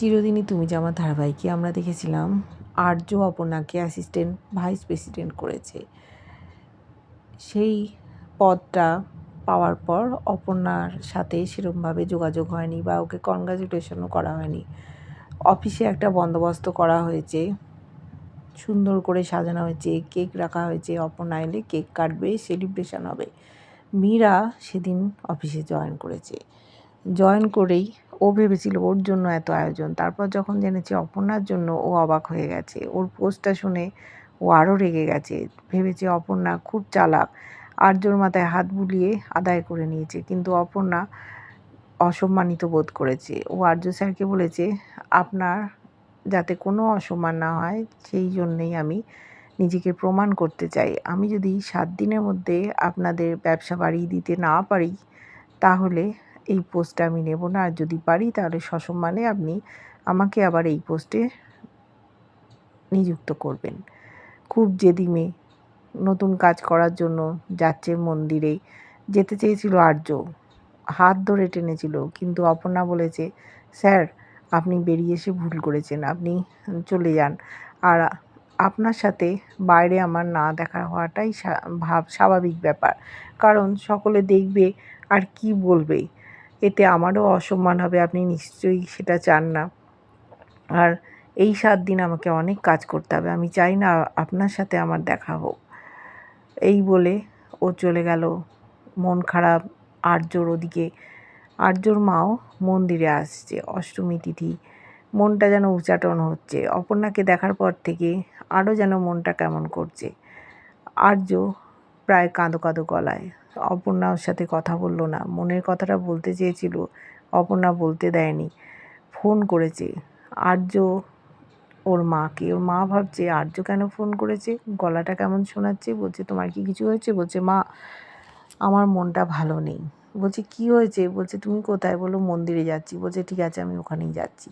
চিরদিনই তুমি যে আমার ধারাবাহিকে আমরা দেখেছিলাম, আর্য অপর্ণাকে অ্যাসিস্ট্যান্ট ভাইস প্রেসিডেন্ট করেছে। সেই পদটা পাওয়ার পর অপর্ণার সাথে সেরকমভাবে যোগাযোগ হয়নি বা ওকে কনগ্রাচুলেশনও করা হয়নি। অফিসে একটা বন্দোবস্ত করা হয়েছে, সুন্দর করে সাজানো হয়েছে, কেক রাখা হয়েছে, অপর্ণা এলে কেক কাটবে সেলিব্রেশন হবে। মীরা সেদিন অফিসে জয়েন করেছে। জয়েন করেই ও ভেবেছিল ওর জন্য এত আয়োজন। তারপর যখন জেনেছে অপর্ণার জন্য ও অবাক হয়ে গেছে। ওর পোস্টটা শুনে ও আরও রেগে গেছে। ভেবেছে অপর্ণা খুব চালাক, আর্যর মাথায় হাত বুলিয়ে আদায় করে নিয়েছে। কিন্তু অপর্ণা অসম্মানিত বোধ করেছে। ও আর্য স্যারকে বলেছে, আপনার যাতে কোনো অসম্মান না হয়, সেই জন্যেই আমি নিজেকে প্রমাণ করতে চাই। আমি যদি সাত দিনের মধ্যে আপনাদের ব্যবসা বাড়িয়ে দিতে না পারি, তাহলে এই পোস্টটা আমি নেব না। আর যদি পারি, তাহলে সসম্মানে আপনি আমাকে আবার এই পোস্টে নিযুক্ত করবেন। খুব জেদি মেয়ে নতুন কাজ করার জন্য যাচ্ছে মন্দিরে। যেতে চেয়েছিল আর্য। হাত ধরে টেনেছিল, কিন্তু অপর্ণা বলেছে, স্যার, আপনি বেরিয়ে এসে ভুল করেছেন। আপনি চলে যান। আর আপনার সাথে বাইরে আমার না দেখা হওয়াটাই ভাব, স্বাভাবিক ব্যাপার। কারণ সকলে দেখবে আর কি বলবে। এতে আমারও অসম্মান হবে, আপনি নিশ্চয়ই সেটা চান না। আর এই সাত দিন আমাকে অনেক কাজ করতে হবে, আমি চাই না আপনার সাথে আমার দেখা হোক। এই বলে ও চলে গেল। মন খারাপ, আর্যর ওদিকে। আর্যর মাও মন্দিরে আসছে, অষ্টমী তিথি। মনটা যেন উচাটন হচ্ছে। অপর্ণাকে দেখার পর থেকে আরও যেন মনটা কেমন করছে। আর্য প্রায় কাঁদো কাঁদো গলায়। অপর্ণা ওর সাথে কথা বলল না। মনের কথাটা বলতে চেয়েছিল, অপর্ণা বলতে দেয়নি। ফোন করেছে। আর্য ওর মাকে। ওর মা ভাবছে, আর্য কেন ফোন করেছে? গলাটা কেমন শোনাচ্ছে? বলছে, তোমার কি কিছু হয়েছে? বলছে, মা, আমার মনটা ভালো নেই। বলছে, কি হয়েছে? বলছে, তুমি কোথায়? বলো মন্দিরে যাচ্ছি। বলছে, ঠিক আছে, আমি ওখানেই যাচ্ছি।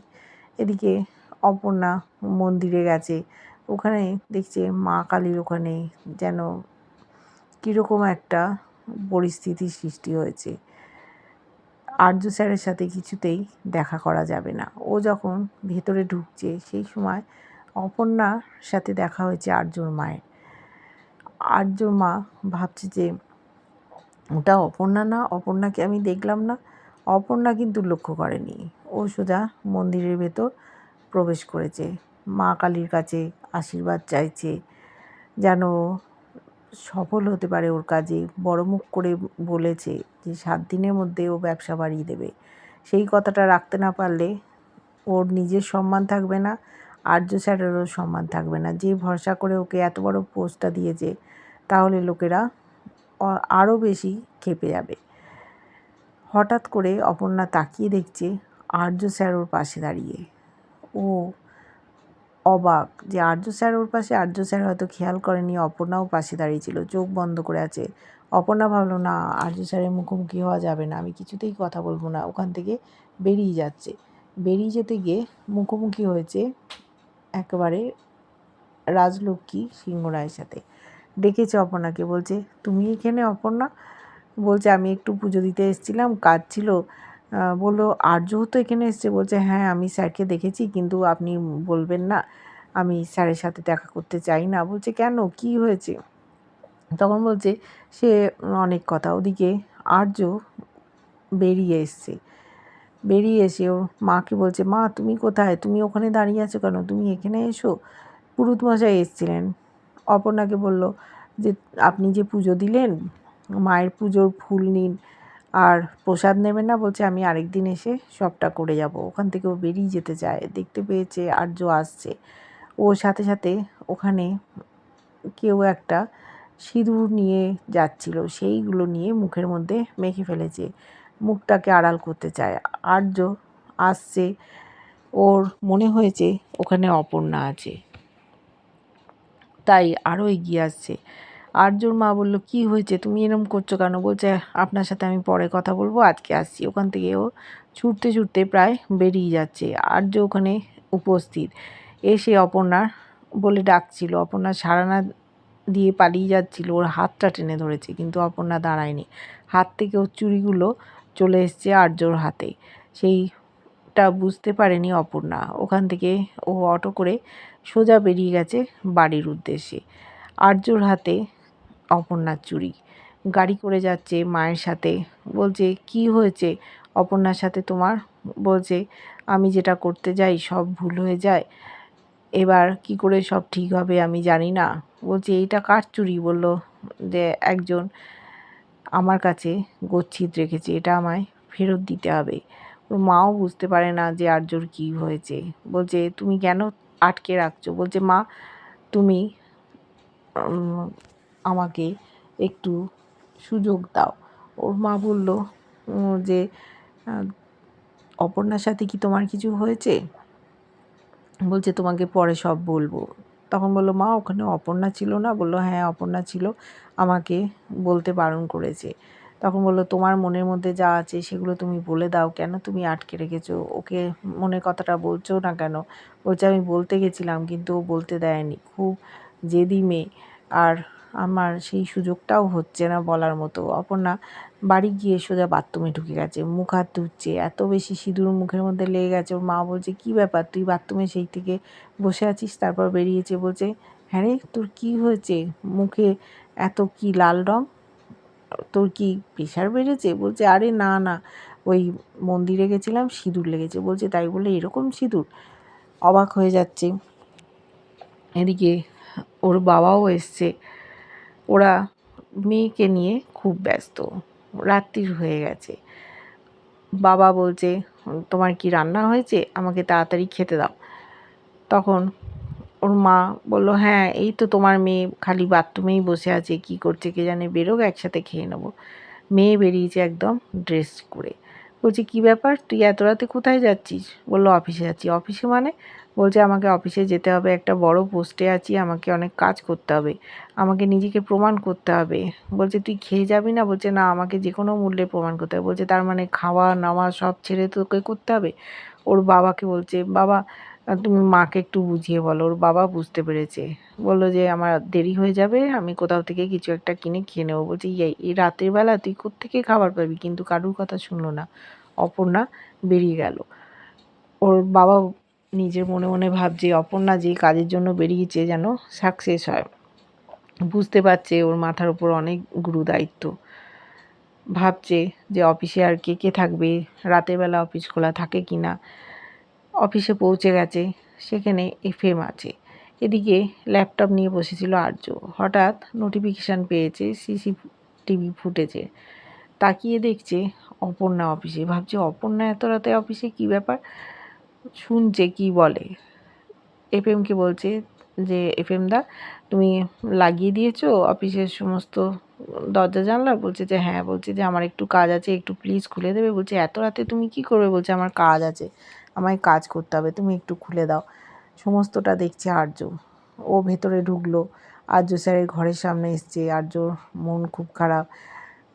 এদিকে অপর্ণা মন্দিরে গেছে। ওখানে দেখছে মা কালীর ওখানে যেন কীরকম একটা পরিস্থিতির সৃষ্টি হয়েছে। আর্য স্যারের সাথে কিছুতেই দেখা করা যাবে না। ও যখন ভেতরে ঢুকছে, সেই সময় অপর্ণার সাথে দেখা হয়েছে আর্যর মায়ের। আর্যর মা ভাবছে যে, ওটা অপর্ণা না, অপর্ণাকে আমি দেখলাম না। অপর্ণা কিন্তু লক্ষ্য করেনি। ও সোজা মন্দিরের ভেতর প্রবেশ করেছে। মা কালীর কাছে আশীর্বাদ চাইছে, যেন সফল হতে পারে ওর কাজে। বড় মুখ করে বলেছে যে, সাত দিনের মধ্যে ও ব্যবসা বাড়িয়ে দেবে। সেই কথাটা রাখতে না পারলে ওর নিজের সম্মান থাকবে না, আর্য স্যারেরও সম্মান থাকবে না। যে ভরসা করে ওকে এত বড় পোস্টটা দিয়েছে, তাহলে লোকেরা আরও বেশি খেপে যাবে। হঠাৎ করে অপর্ণা তাকিয়ে দেখছে আর্য স্যার ওর পাশে দাঁড়িয়ে। ও অবাক যে আর্য স্যার ওর পাশে, আর্য স্যার হয়তো খেয়াল করেনি, অপর্ণাও পাশে দাঁড়িয়েছিল চোখ বন্ধ করে আছে। অপর্ণা ভাবলো, না, আর্য স্যারের মুখোমুখি হওয়া যাবে না, আমি কিছুতেই কথা বলব না, ওখান থেকে বেরিয়ে যাচ্ছে। বেরিয়ে যেতে গিয়ে মুখোমুখি হয়েছে একেবারে রাজলক্ষ্মী সিংহরায়ের সাথে। ডেকেছে অপর্ণাকে, বলছে, তুমি এখানে অপর্ণা? বলছে, আমি একটু পুজো দিতে এসেছিলাম, কাজ ছিল বলল আর্যও তো এখানে এসছে, বলছে হ্যাঁ আমি স্যারকে দেখেছি, কিন্তু আপনি বলবেন না। আমি স্যারের সাথে দেখা করতে চাই না। বলছে, কেন? কি হয়েছে? তখন বলছে, সে অনেক কথা। ওদিকে আর্য বেরিয়ে এসছে। বেরিয়ে এসে ওর মাকে বলছে, মা, তুমি কোথায়? তুমি ওখানে দাঁড়িয়ে আছো কেন? তুমি এখানে এসো। পুরুত মশাই এসছিলেন। অপর্ণাকে বলল যে, আপনি যে পুজো দিলেন, মায়ের পুজোর ফুল নিন আর প্রসাদ নেবে না বলছে, আমি আরেক দিন এসে সবটা করে যাব। ওখান থেকে ও বেরিয়ে যেতে চায়। দেখতে পেয়েছে আর্য আসছে। ও সাথে সাথে ওখানে কেউ একটা সিঁদুর নিয়ে যাচ্ছিল। সেইগুলো নিয়ে মুখের মধ্যে মেখে ফেলেছে। মুখটাকে আড়াল করতে চায়। আর্য আসছে। ওর মনে হয়েছে ওখানে অপর্ণা আছে। তাই আরও এগিয়ে আসছে। আর্যর মা বলল, কি হয়েছে? তুমি এরম করছ কেন? বলছে, আপনার সাথে আমি পরে কথা বলব, আজকে আসছি। ওখান থেকে ও ছুটতে ছুটতে প্রায় বেরিয়ে যাচ্ছে। আর্য ওখানে উপস্থিত। এসে অপর্ণার বলে ডাকছিল। অপর্ণা সারানা দিয়ে পালিয়ে যাচ্ছিল। ওর হাতটা টেনে ধরেছে, কিন্তু অপর্ণা দাঁড়ায়নি। হাত থেকে ওর চুড়িগুলো চলে এসছে আর্যর হাতে। সেই ব্যাপারটা বুঝতে পারেনি অপর্ণা। ওখান থেকে ও অটো করে সোজা বেরিয়ে গেছে বাড়ির উদ্দেশ্যে। আর্যর হাতে অপর্ণার চুরি। গাড়ি করে যাচ্ছে মায়ের সাথে। বলছে, কি হয়েছে? অপর্ণার সাথে তোমার? বলছে, আমি যেটা করতে যাই সব ভুল হয়ে যায়। এবার কি করে সব ঠিক হবে আমি জানি না। বলছে, এইটা কার চুরি? বলল যে, একজন আমার কাছে গচ্ছিত রেখেছে। এটা আমায় ফেরত দিতে হবে। ওর মাও বুঝতে পারে না যে আর্যর কী হয়েছে। বলছে, তুমি কেন আটকে রাখছো? বলছে, মা, তুমি আমাকে একটু সুযোগ দাও। ওর মা বলল যে অপর্ণার সাথে কি তোমার কিছু হয়েছে? বলছে, তোমাকে পরে সব বলব। তখন বলল, মা, ওখানে অপর্ণা ছিল না? বলল হ্যাঁ অপর্ণা ছিল, আমাকে বলতে বারণ করেছে। তখন বলল, তোমার মনের মধ্যে যা আছে সেগুলো তুমি বলে দাও। কেন তুমি আটকে রেখেছো? ওকে মনের কথাটা বলছো না কেন? বলছে, আমি বলতে গেছিলাম, কিন্তু ও বলতে দেয়নি। খুব জেদি মেয়ে। আর আমার সেই সুযোগটাও হচ্ছে না বলার মতো। অপর্ণা বাড়ি গিয়ে সোজা বাথরুমে ঢুকে গেছে। মুখ হাত ধুচ্ছে, এত বেশি সিঁদুর মুখের মধ্যে লেগে গেছে। ওর মা বলছে, কী ব্যাপার? তুই বাথরুমে সেই থেকে বসে আছিস? তারপর বেরিয়েছে, বলছে হ্যাঁ রে, তোর কী হয়েছে? মুখে এত কি লাল রং? তোর কি প্রেশার বেড়েছে? বলছে, আরে না না, ওই মন্দিরে গেছিলাম, সিঁদুর লেগেছে। বলছে, তাই বলে এরকম সিঁদুর? অবাক হয়ে যাচ্ছে। এদিকে ওর বাবাও এসছে। ওরা মেয়েকে নিয়ে খুব ব্যস্ত। রাত্রির হয়ে গেছে। বাবা বলছে, তোমার কি রান্না হয়েছে? আমাকে তাড়াতাড়ি খেতে দাও। তখন ওর মা বলল হ্যাঁ এই তো তোমার মেয়ে খালি বাথরুমেই বসে আছে। কি করছে কে জানে? বেরোক, একসাথে খেয়ে নেব। মেয়ে বেরিয়েছে একদম ড্রেস করে বলছি, কী ব্যাপার? তুই এত রাতে কোথায় যাচ্ছিস? বলল, অফিসে যাচ্ছি। অফিসে মানে? বলছে, আমাকে অফিসে যেতে হবে, একটা বড় পোস্টে আছি, আমাকে অনেক কাজ করতে হবে, আমাকে নিজেকে প্রমাণ করতে হবে। বলছে, তুই খেয়ে যাবি না? বলছে, না, আমাকে যে কোনো মূল্যে প্রমাণ করতে হবে। বলছে, তার মানে খাওয়া নাওয়া সব ছেড়ে তোকে করতে হবে? ওর বাবাকে বলছে, বাবা, তুমি মাকে একটু বুঝিয়ে বলো, ওর বাবা বুঝতে পেরেছে। বলল যে, আমার দেরি হয়ে যাবে, আমি কোথাও থেকে কিছু একটা কিনে খেয়ে নেব। বলছি এই রাতের বেলা তুই কোত্থেকে খাবার পাবি? কিন্তু কারুর কথা শুনলো না, অপর্ণা বেরিয়ে গেল। ওর বাবা নিজের মনে মনে ভাবছে, অপর্ণা যে কাজের জন্য বেরিয়েছে যেন সাকসেস হয়। বুঝতে পারছে ওর মাথার উপর অনেক গুরু দায়িত্ব ভাবছে যে অফিসে আর কে কে থাকবে, রাতের বেলা অফিস খোলা থাকে কি না। অফিসে পৌঁছে গেছে, সেখানে এফএম আছে। এদিকে ল্যাপটপ নিয়ে বসেছিল আর্য। হঠাৎ নোটিফিকেশান পেয়েছে সিসি টিভি ফুটেছে। তাকিয়ে দেখছে অপর্ণা অফিসে ভাবছে, অপর্ণা এত রাতে অফিসে কী ব্যাপার? শুনছে কি বলে। এফএমকে বলছে যে, এফএম দা, তুমি লাগিয়ে দিয়েছ অফিসের সমস্ত দরজা জানলা? বলছে যে হ্যাঁ। বলছে যে, আমার একটু কাজ আছে, একটু প্লিজ খুলে দেবে। বলছে, এত রাতে তুমি কি করবে? বলছে, আমার কাজ আছে, আমায় কাজ করতে হবে, তুমি একটু খুলে দাও। সমস্তটা দেখছে আর্য ও ভেতরে ঢুকলো। আর্য স্যারের ঘরের সামনে এসছে। আর্যর মন খুব খারাপ।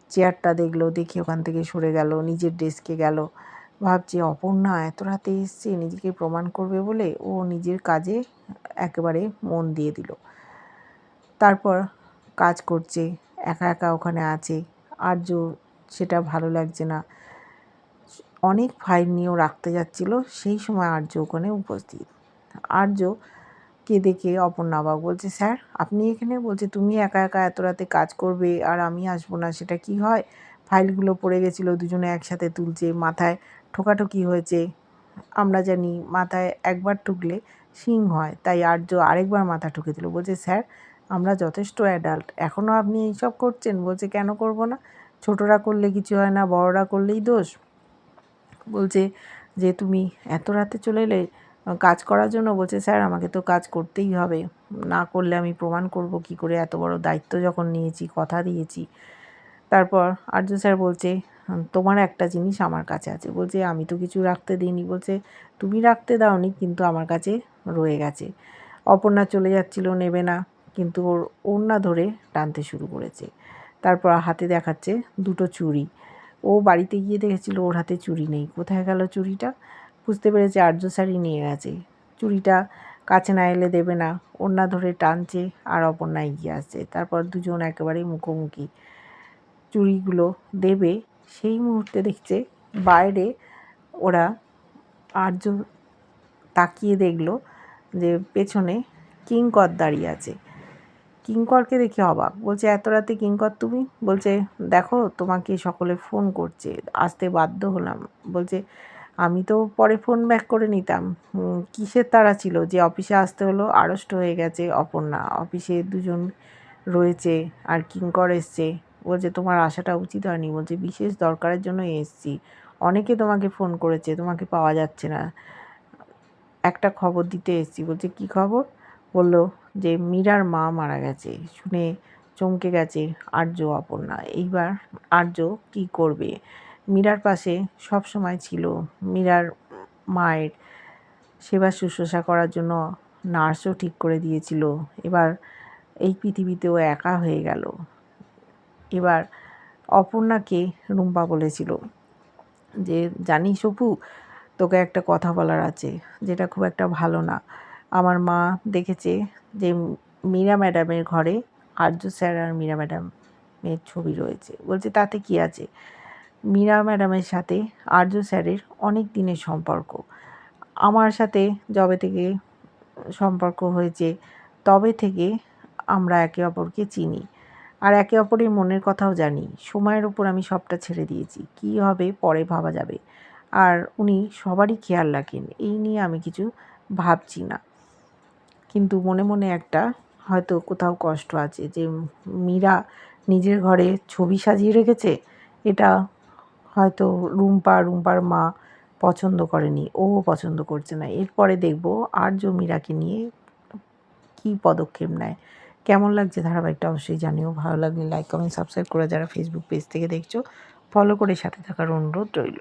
চেয়ারটা দেখল, দেখে ওখান থেকে সরে গেল, নিজের ডেস্কে গেল। ভাবছে, অপর্ণা, এত রাতে এসছে, নিজেকে প্রমাণ করবে বলে? ও নিজের কাজে একেবারে মন দিয়ে দিল। তারপর কাজ করছে, একা একা ওখানে আছে আর্য সেটা ভালো লাগছে না। অনেক ফাইল নিয়েও রাখতে যাচ্ছিল, সেই সময় আর্য ওখানে উপস্থিত। আর্য কে দেখে অপর্ণা অবাক বলছে, স্যার, আপনি এখানে? বলছে, তুমি একা একা এত রাতে কাজ করবে, আর আমি আসব না, সেটা কি হয়? ফাইলগুলো পড়ে গেছিল, দুজনে একসাথে তুলছে, মাথায় ঠোকাঠুকি হয়েছে। আমরা জানি মাথায় একবার ঠুকলে শিং হয়, তাই আর্য আরেকবার মাথা ঠুকে দিল বলছে, স্যার, আমরা যথেষ্ট অ্যাডাল্ট এখনও আপনি এইসব করছেন? বলছে, কেন করব না? ছোটরা করলে কিছু হয় না, বড়রা করলেই দোষ। বলছে, যে তুমি এত রাতে চলে এলে কাজ করার জন্য? বলছে, স্যার, আমাকে তো কাজ করতেই হবে। না করলে আমি প্রমাণ করব কি করে? এত বড় দায়িত্ব যখন নিয়েছি, কথা দিয়েছি। তারপর আর্য স্যার বলছে তোমার একটা জিনিস আমার কাছে আছে। বলছে, আমি তো কিছু রাখতে দিইনি। বলছে, তুমি রাখতে দাওনি, কিন্তু আমার কাছে রয়ে গেছে। অপর্ণা চলে যাচ্ছিল নেবে না কিন্তু ওর ওড়না ধরে টানতে শুরু করেছে। তারপর হাতে দেখাচ্ছে দুটো চুড়ি। ও বাড়িতে গিয়ে দেখেছিল ওর হাতে চুড়ি নেই। কোথায় গেল চুড়িটা? বুঝতে পেরেছে আর্য শাড়ি নিয়ে গেছে। চুড়িটা কাছে না এলে দেবে না। ওড়না ধরে টানছে আর অপর্ণা এগিয়ে আসছে। তারপর দুজন একেবারেই মুখোমুখি। চুড়িগুলো দেবে, সেই মুহূর্তে দেখছে বাইরে ওরা আর্য তাকিয়ে দেখল যে পেছনে কিঙ্কর দাঁড়িয়ে আছে। কিঙ্করকে দেখে অবাক, বলছে, এত রাতে কিঙ্কর তুমি? বলছে, দেখো, তোমাকে সকলে ফোন করছে, আসতে বাধ্য হলাম। বলছে, আমি তো পরে ফোন ব্যাক করে নিতাম। কিসের তাড়া ছিল? যে অফিসে আসতে হলো, আড়ষ্ট হয়ে গেছে অপর্ণা। অফিসে দুজন রয়েছে আর কিঙ্কর এসছে। বলছে, তোমার আসাটা উচিত হয়নি। বলছে, বিশেষ দরকারের জন্য এসছি। অনেকে তোমাকে ফোন করেছে, তোমাকে পাওয়া যাচ্ছে না। একটা খবর দিতে এসেছি। বলছে, কি খবর? বলল, যে মীরার মা মারা গেছে। শুনে চমকে গেছে আর্য অপর্ণা। এইবার আর্য কি করবে? মীরার পাশে সব সময় ছিল মীরার মায়ের সেবা শুশ্রূষা করার জন্য নার্সও ঠিক করে দিয়েছিল। এবার এই পৃথিবীতেও একা হয়ে গেল। এবার অপর্ণাকে রুম্পা বলেছিল যে, জানিস অপু, তোকে একটা কথা বলার আছে, যেটা খুব একটা ভালো না। আমার মা দেখেছে যে, মীরা ম্যাডামের ঘরে আর্য স্যার আর মীরা ম্যাডামের ছবি রয়েছে। বলছে, তাতে কি আছে? মীরা ম্যাডামের সাথে আর্য স্যারের অনেক দিনের সম্পর্ক। আমার সাথে যবে থেকে সম্পর্ক হয়েছে, তবে থেকে আমরা একে অপরকে চিনি। আর একে অপরের মনের কথাও জানি। সময়ের ওপর আমি সবটা ছেড়ে দিয়েছি। কী হবে পরে ভাবা যাবে। আর উনি সবারই খেয়াল রাখেন, এই নিয়ে আমি কিছু ভাবছি না। কিন্তু মনে মনে একটা হয়তো কোথাও কষ্ট আছে যে মীরা নিজের ঘরে ছবি সাজিয়ে রেখেছে? এটা হয়তো রুম্পা, রুম্পার মা পছন্দ করেনি, ও পছন্দ করছে না। এরপরে দেখব আর্য মীরাকে নিয়ে কী পদক্ষেপ নেয়। কেমন লাগছে ধারাবাহিকটা অবশ্যই জানিও। ভালো লাগলে লাইক কমেন্ট সাবস্ক্রাইব করে যারা ফেসবুক পেজ থেকে দেখছ ফলো করে সাথে থাকার অনুরোধ রইল।